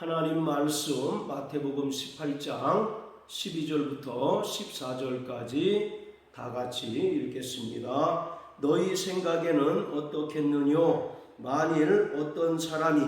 하나님 말씀 마태복음 18장 12절부터 14절까지 다 같이 읽겠습니다. 너희 생각에는 어떻겠느뇨? 만일 어떤 사람이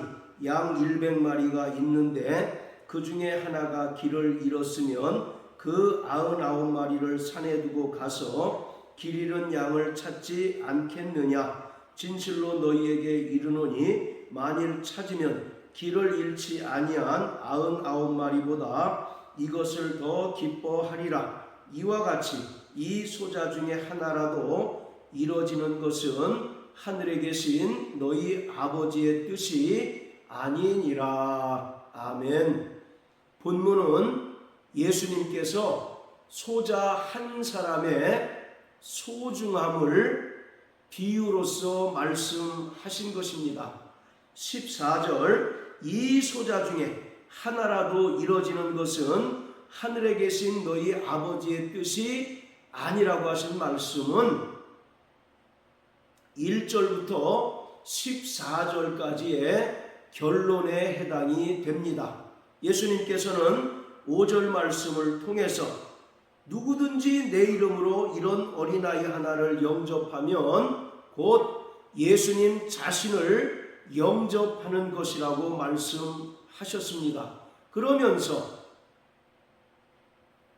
양 100마리가 있는데 그 중에 하나가 길을 잃었으면 그 99마리를 산에 두고 가서 길 잃은 양을 찾지 않겠느냐? 진실로 너희에게 이르노니 만일 찾으면 길을 잃지 아니한 아흔 아홉 마리보다 이것을 더 기뻐하리라. 이와 같이 이 소자 중에 하나라도 이뤄지는 것은 하늘에 계신 너희 아버지의 뜻이 아니니라. 아멘. 본문은 예수님께서 소자 한 사람의 소중함을 비유로서 말씀하신 것입니다. 14절 이 소자 중에 하나라도 이뤄지는 것은 하늘에 계신 너희 아버지의 뜻이 아니라고 하신 말씀은 1절부터 14절까지의 결론에 해당이 됩니다. 예수님께서는 5절 말씀을 통해서 누구든지 내 이름으로 이런 어린아이 하나를 영접하면 곧 예수님 자신을 영접하는 것이라고 말씀하셨습니다. 그러면서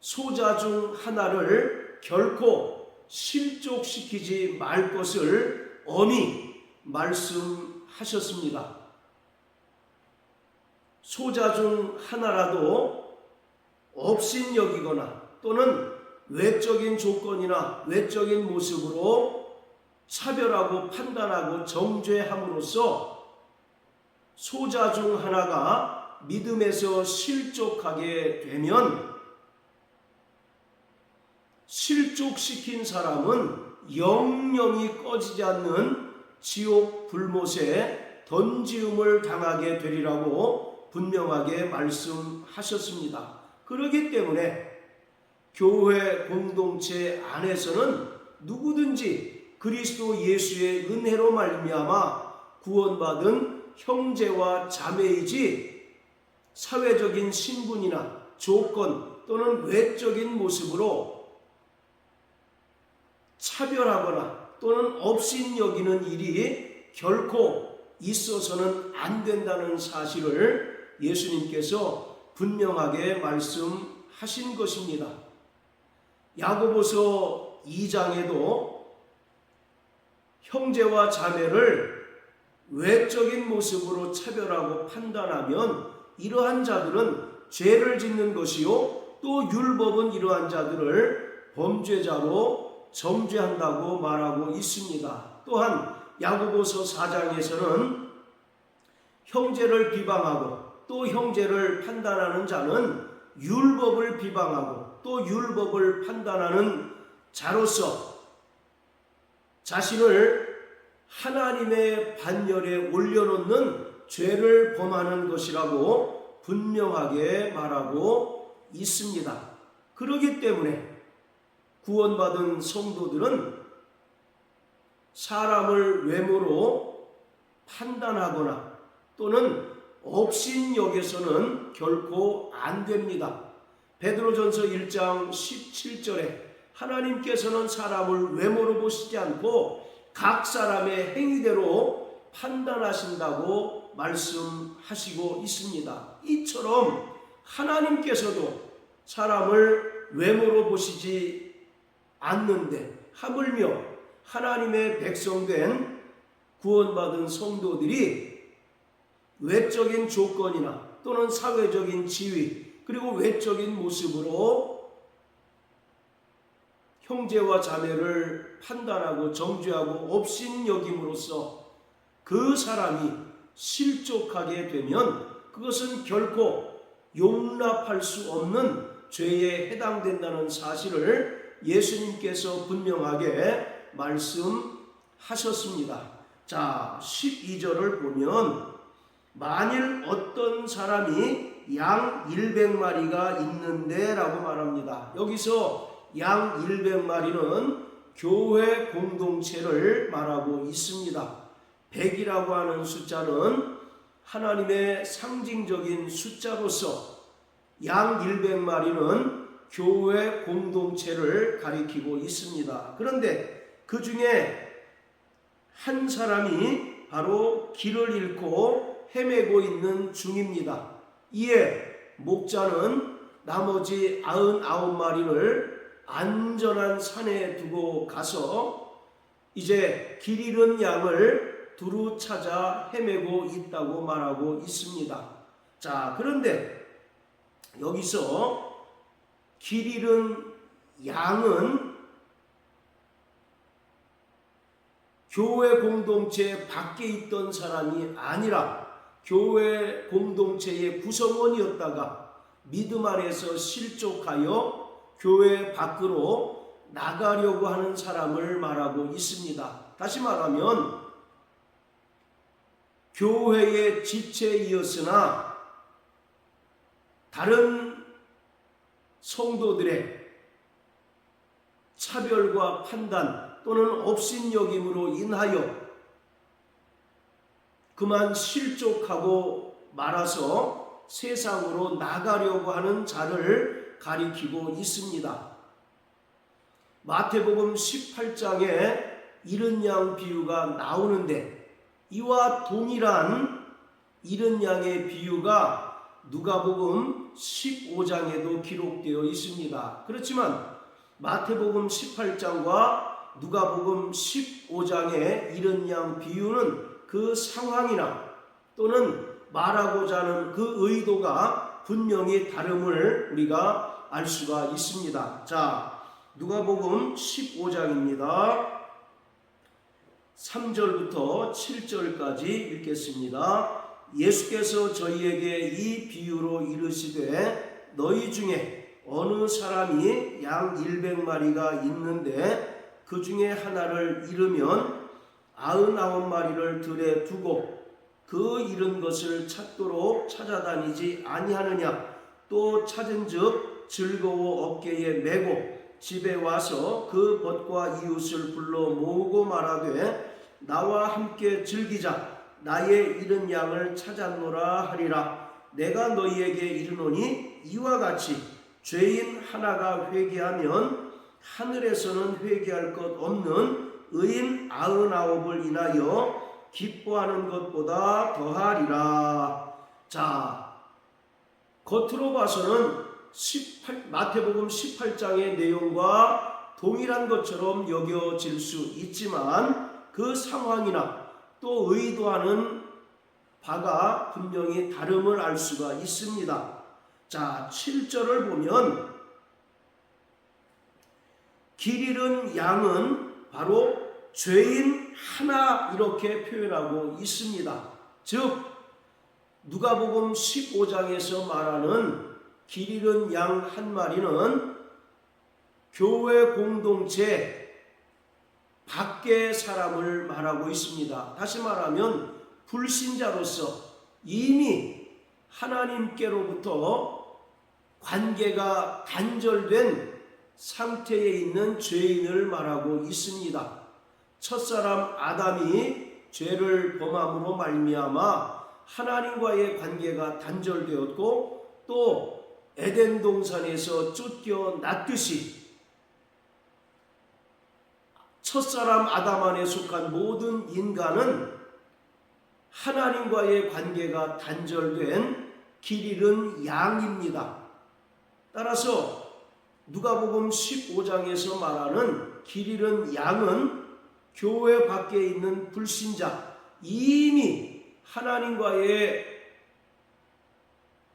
소자 중 하나를 결코 실족시키지 말 것을 엄히 말씀하셨습니다. 소자 중 하나라도 업신 여기거나 또는 외적인 조건이나 외적인 모습으로 차별하고 판단하고 정죄함으로써 소자 중 하나가 믿음에서 실족하게 되면 실족시킨 사람은 영영이 꺼지지 않는 지옥 불못에 던지움을 당하게 되리라고 분명하게 말씀하셨습니다. 그러기 때문에 교회 공동체 안에서는 누구든지 그리스도 예수의 은혜로 말미암아 구원받은 형제와 자매이지 사회적인 신분이나 조건 또는 외적인 모습으로 차별하거나 또는 업신 여기는 일이 결코 있어서는 안 된다는 사실을 예수님께서 분명하게 말씀하신 것입니다. 야고보서 2장에도 형제와 자매를 외적인 모습으로 차별하고 판단하면 이러한 자들은 죄를 짓는 것이요 또 율법은 이러한 자들을 범죄자로 정죄한다고 말하고 있습니다. 또한 야고보서 4장에서는 형제를 비방하고 또 형제를 판단하는 자는 율법을 비방하고 또 율법을 판단하는 자로서 자신을 하나님의 반열에 올려놓는 죄를 범하는 것이라고 분명하게 말하고 있습니다. 그러기 때문에 구원받은 성도들은 사람을 외모로 판단하거나 또는 업신여겨서는 결코 안 됩니다. 베드로전서 1장 17절에 하나님께서는 사람을 외모로 보시지 않고 각 사람의 행위대로 판단하신다고 말씀하시고 있습니다. 이처럼 하나님께서도 사람을 외모로 보시지 않는데 하물며 하나님의 백성된 구원받은 성도들이 외적인 조건이나 또는 사회적인 지위 그리고 외적인 모습으로 형제와 자매를 판단하고 정죄하고 업신 여김으로써 그 사람이 실족하게 되면 그것은 결코 용납할 수 없는 죄에 해당된다는 사실을 예수님께서 분명하게 말씀하셨습니다. 자, 12절을 보면 만일 어떤 사람이 양 100마리가 있는데 라고 말합니다. 여기서 양 100마리는 교회 공동체를 말하고 있습니다. 100이라고 하는 숫자는 하나님의 상징적인 숫자로서 양 100마리는 교회 공동체를 가리키고 있습니다. 그런데 그 중에 한 사람이 바로 길을 잃고 헤매고 있는 중입니다. 이에 목자는 나머지 99마리를 안전한 산에 두고 가서 이제 길 잃은 양을 두루 찾아 헤매고 있다고 말하고 있습니다. 자, 그런데 여기서 길 잃은 양은 교회 공동체 밖에 있던 사람이 아니라 교회 공동체의 구성원이었다가 믿음 안에서 실족하여 교회 밖으로 나가려고 하는 사람을 말하고 있습니다. 다시 말하면 교회의 지체이었으나 다른 성도들의 차별과 판단 또는 업신여김으로 인하여 그만 실족하고 말아서 세상으로 나가려고 하는 자를 가리키고 있습니다. 마태복음 18장에 이른 양 비유가 나오는데 이와 동일한 이른 양의 비유가 누가복음 15장에도 기록되어 있습니다. 그렇지만 마태복음 18장과 누가복음 15장의 이른 양 비유는 그 상황이나 또는 말하고자 하는 그 의도가 분명히 다름을 우리가 알 수가 있습니다. 자, 누가복음 15장입니다. 3절부터 7절까지 읽겠습니다. 예수께서 저희에게 이 비유로 이르시되 너희 중에 어느 사람이 양 100마리가 있는데 그 중에 하나를 잃으면 아흔아홉 마리를 들에 두고 그 잃은 것을 찾도록 찾아다니지 아니하느냐 또 찾은즉 즐거워 어깨에 메고 집에 와서 그 벗과 이웃을 불러 모으고 말하되 나와 함께 즐기자 나의 잃은 양을 찾았노라 하리라 내가 너희에게 이르노니 이와 같이 죄인 하나가 회개하면 하늘에서는 회개할 것 없는 의인 아흔아홉을 인하여 기뻐하는 것보다 더하리라. 자, 겉으로 봐서는 18, 마태복음 18장의 내용과 동일한 것처럼 여겨질 수 있지만 그 상황이나 또 의도하는 바가 분명히 다름을 알 수가 있습니다. 자, 7절을 보면 길 잃은 양은 바로 죄인 하나 이렇게 표현하고 있습니다. 즉 누가복음 15장에서 말하는 길 잃은 양 한 마리는 교회 공동체 밖의 사람을 말하고 있습니다. 다시 말하면 불신자로서 이미 하나님께로부터 관계가 단절된 상태에 있는 죄인을 말하고 있습니다. 첫사람 아담이 죄를 범함으로 말미암아 하나님과의 관계가 단절되었고 또 에덴 동산에서 쫓겨 났듯이 첫사람 아담 안에 속한 모든 인간은 하나님과의 관계가 단절된 길 잃은 양입니다. 따라서 누가복음 15장에서 말하는 길 잃은 양은 교회 밖에 있는 불신자 이미 하나님과의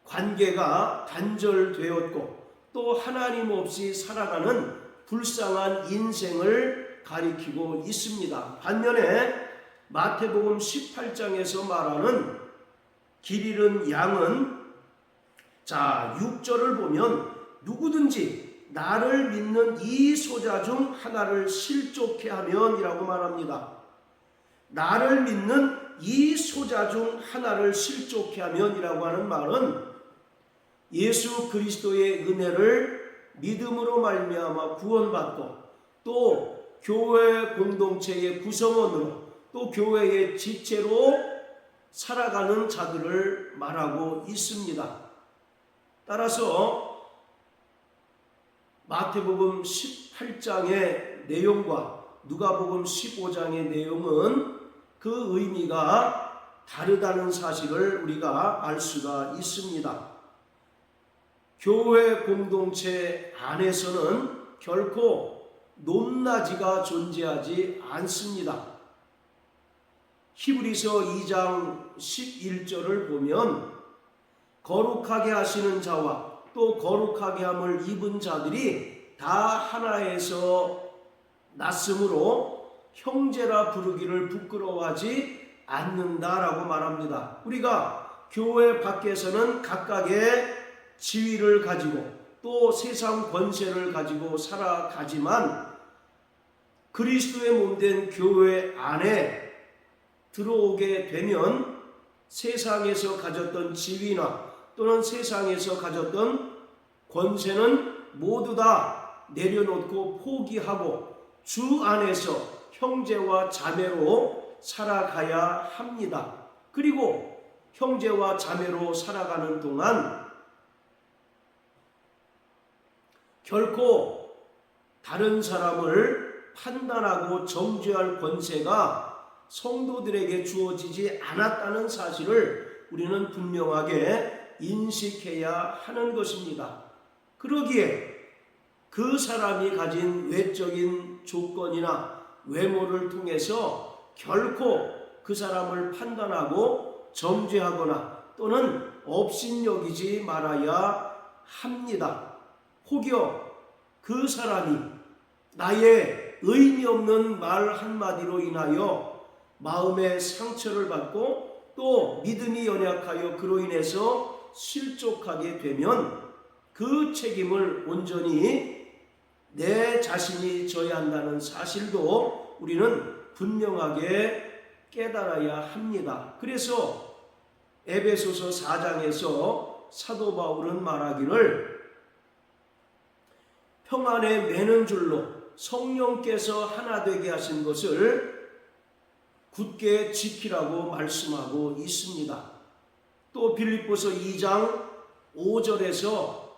관계가 단절되었고 또 하나님 없이 살아가는 불쌍한 인생을 가리키고 있습니다. 반면에 마태복음 18장에서 말하는 길 잃은 양은 자 6절을 보면 누구든지 나를 믿는 이 소자 중 하나를 실족해 하면이라고 말합니다. 나를 믿는 이 소자 중 하나를 실족해 하면이라고 하는 말은 예수 그리스도의 은혜를 믿음으로 말미암아 구원받고 또 교회 공동체의 구성원으로 또 교회의 지체로 살아가는 자들을 말하고 있습니다. 따라서 마태복음 18장의 내용과 누가복음 15장의 내용은 그 의미가 다르다는 사실을 우리가 알 수가 있습니다. 교회 공동체 안에서는 결코 높낮이가 존재하지 않습니다. 히브리서 2장 11절을 보면 거룩하게 하시는 자와 또 거룩하게 함을 입은 자들이 다 하나에서 났으므로 형제라 부르기를 부끄러워하지 않는다라고 말합니다. 우리가 교회 밖에서는 각각의 지위를 가지고 또 세상 권세를 가지고 살아가지만 그리스도의 몸된 교회 안에 들어오게 되면 세상에서 가졌던 지위나 또는 세상에서 가졌던 권세는 모두 다 내려놓고 포기하고 주 안에서 형제와 자매로 살아가야 합니다. 그리고 형제와 자매로 살아가는 동안 결코 다른 사람을 판단하고 정죄할 권세가 성도들에게 주어지지 않았다는 사실을 우리는 분명하게 인식해야 하는 것입니다. 그러기에 그 사람이 가진 외적인 조건이나 외모를 통해서 결코 그 사람을 판단하고 정죄하거나 또는 업신여기지 말아야 합니다. 혹여 그 사람이 나의 의미 없는 말 한마디로 인하여 마음의 상처를 받고 또 믿음이 연약하여 그로 인해서 실족하게 되면 그 책임을 온전히 내 자신이 져야 한다는 사실도 우리는 분명하게 깨달아야 합니다. 그래서 에베소서 4장에서 사도 바울은 말하기를 평안에 매는 줄로 성령께서 하나 되게 하신 것을 굳게 지키라고 말씀하고 있습니다. 또 빌립보서 2장 5절에서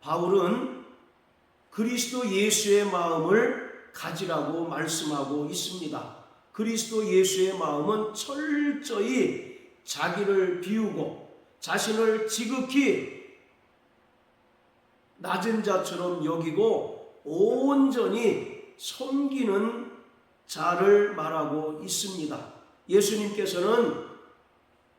바울은 그리스도 예수의 마음을 가지라고 말씀하고 있습니다. 그리스도 예수의 마음은 철저히 자기를 비우고 자신을 지극히 낮은 자처럼 여기고 온전히 섬기는 자를 말하고 있습니다. 예수님께서는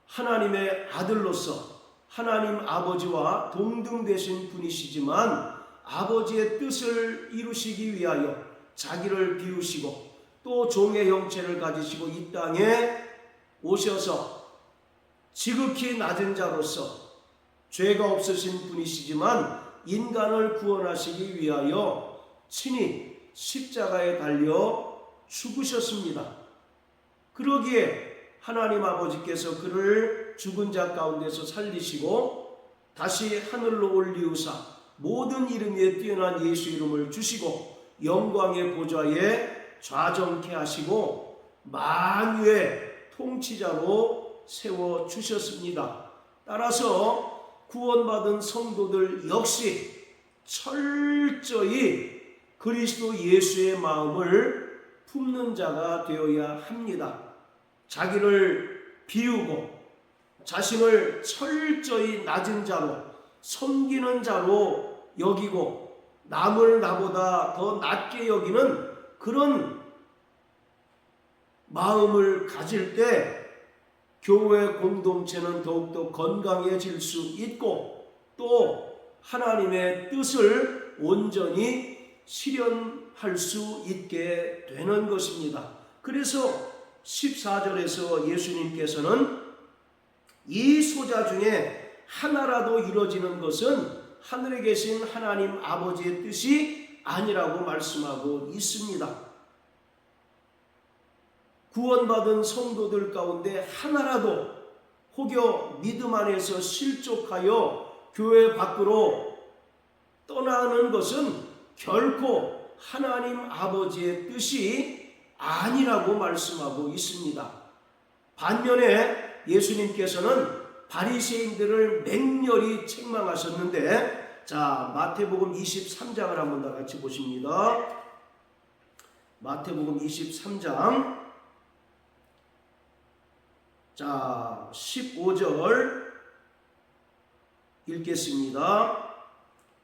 하나님의 아들로서 하나님 아버지와 동등되신 분이시지만 아버지의 뜻을 이루시기 위하여 자기를 비우시고 또 종의 형체를 가지시고 이 땅에 오셔서 지극히 낮은 자로서 죄가 없으신 분이시지만 인간을 구원하시기 위하여 친히 십자가에 달려 죽으셨습니다. 그러기에 하나님 아버지께서 그를 죽은 자 가운데서 살리시고 다시 하늘로 올리우사 모든 이름 위에 뛰어난 예수 이름을 주시고 영광의 보좌에 좌정케 하시고 만유의 통치자로 세워 주셨습니다. 따라서 구원받은 성도들 역시 철저히 그리스도 예수의 마음을 품는 자가 되어야 합니다. 자기를 비우고 자신을 철저히 낮은 자로 섬기는 자로 여기고 남을 나보다 더 낮게 여기는 그런 마음을 가질 때 교회 공동체는 더욱더 건강해질 수 있고 또 하나님의 뜻을 온전히 실현할 수 있게 되는 것입니다. 그래서 14절에서 예수님께서는 이 소자 중에 하나라도 이루어지는 것은 하늘에 계신 하나님 아버지의 뜻이 아니라고 말씀하고 있습니다. 구원받은 성도들 가운데 하나라도 혹여 믿음 안에서 실족하여 교회 밖으로 떠나는 것은 결코 하나님 아버지의 뜻이 아니라고 말씀하고 있습니다. 반면에 예수님께서는 바리새인들을 맹렬히 책망하셨는데 자 마태복음 23장을 한번 다 같이 보십니다. 마태복음 23장 자 15절 읽겠습니다.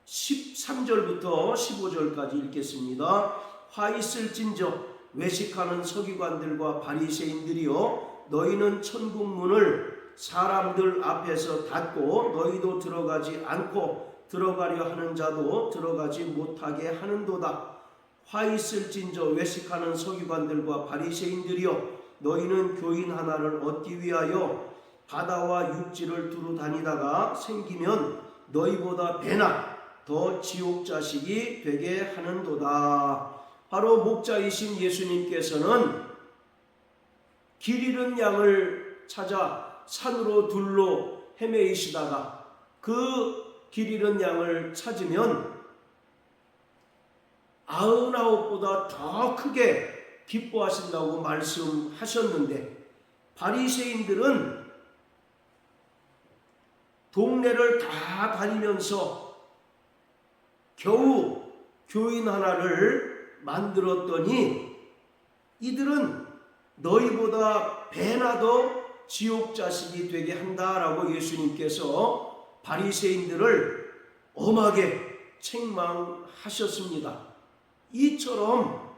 13절부터 15절까지 읽겠습니다. 화 있을진저 외식하는 서기관들과 바리새인들이여 너희는 천국 문을 사람들 앞에서 닫고 너희도 들어가지 않고 들어가려 하는 자도 들어가지 못하게 하는도다. 화 있을진저 외식하는 서기관들과 바리새인들이여 너희는 교인 하나를 얻기 위하여 바다와 육지를 두루 다니다가 생기면 너희보다 배나 더 지옥 자식이 되게 하는도다. 바로 목자이신 예수님께서는 길 잃은 양을 찾아 산으로 둘로 헤매이시다가 그 길 잃은 양을 찾으면 아흔아홉보다 더 크게 기뻐하신다고 말씀하셨는데 바리새인들은 동네를 다 다니면서 겨우 교인 하나를 만들었더니 이들은 너희보다 배나 더 지옥 자식이 되게 한다라고 예수님께서 바리새인들을 엄하게 책망하셨습니다. 이처럼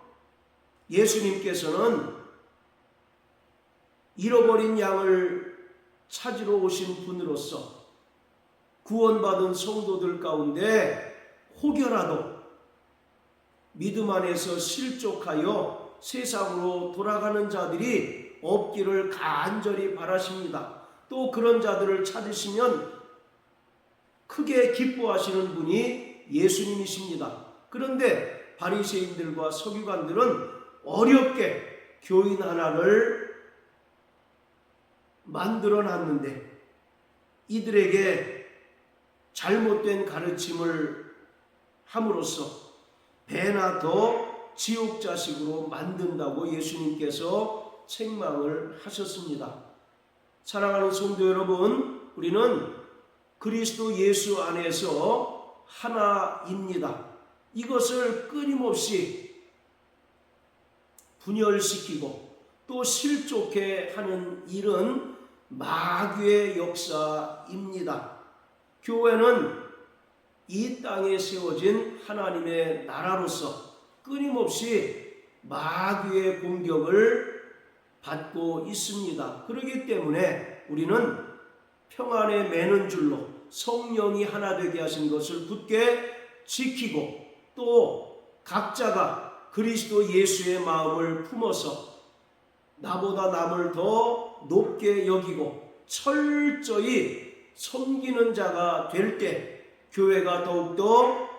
예수님께서는 잃어버린 양을 찾으러 오신 분으로서 구원받은 성도들 가운데 혹여라도 믿음 안에서 실족하여 세상으로 돌아가는 자들이 없기를 간절히 바라십니다. 또 그런 자들을 찾으시면 크게 기뻐하시는 분이 예수님이십니다. 그런데 바리새인들과 서기관들은 어렵게 교인 하나를 만들어 놨는데 이들에게 잘못된 가르침을 함으로써 배나 더 지옥 자식으로 만든다고 예수님께서 책망을 하셨습니다. 사랑하는 성도 여러분, 우리는 그리스도 예수 안에서 하나입니다. 이것을 끊임없이 분열시키고 또 실족해 하는 일은 마귀의 역사입니다. 교회는 이 땅에 세워진 하나님의 나라로서 끊임없이 마귀의 공격을 받고 있습니다. 그렇기 때문에 우리는 평안에 매는 줄로 성령이 하나 되게 하신 것을 굳게 지키고 또 각자가 그리스도 예수의 마음을 품어서 나보다 남을 더 높게 여기고 철저히 섬기는 자가 될 때 교회가 더욱더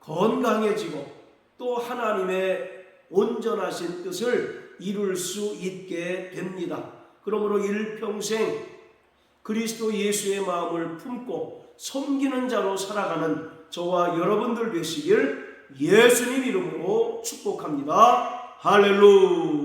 건강해지고 또 하나님의 온전하신 뜻을 이룰 수 있게 됩니다. 그러므로 일평생 그리스도 예수의 마음을 품고 섬기는 자로 살아가는 저와 여러분들 되시길 예수님 이름으로 축복합니다. 할렐루야.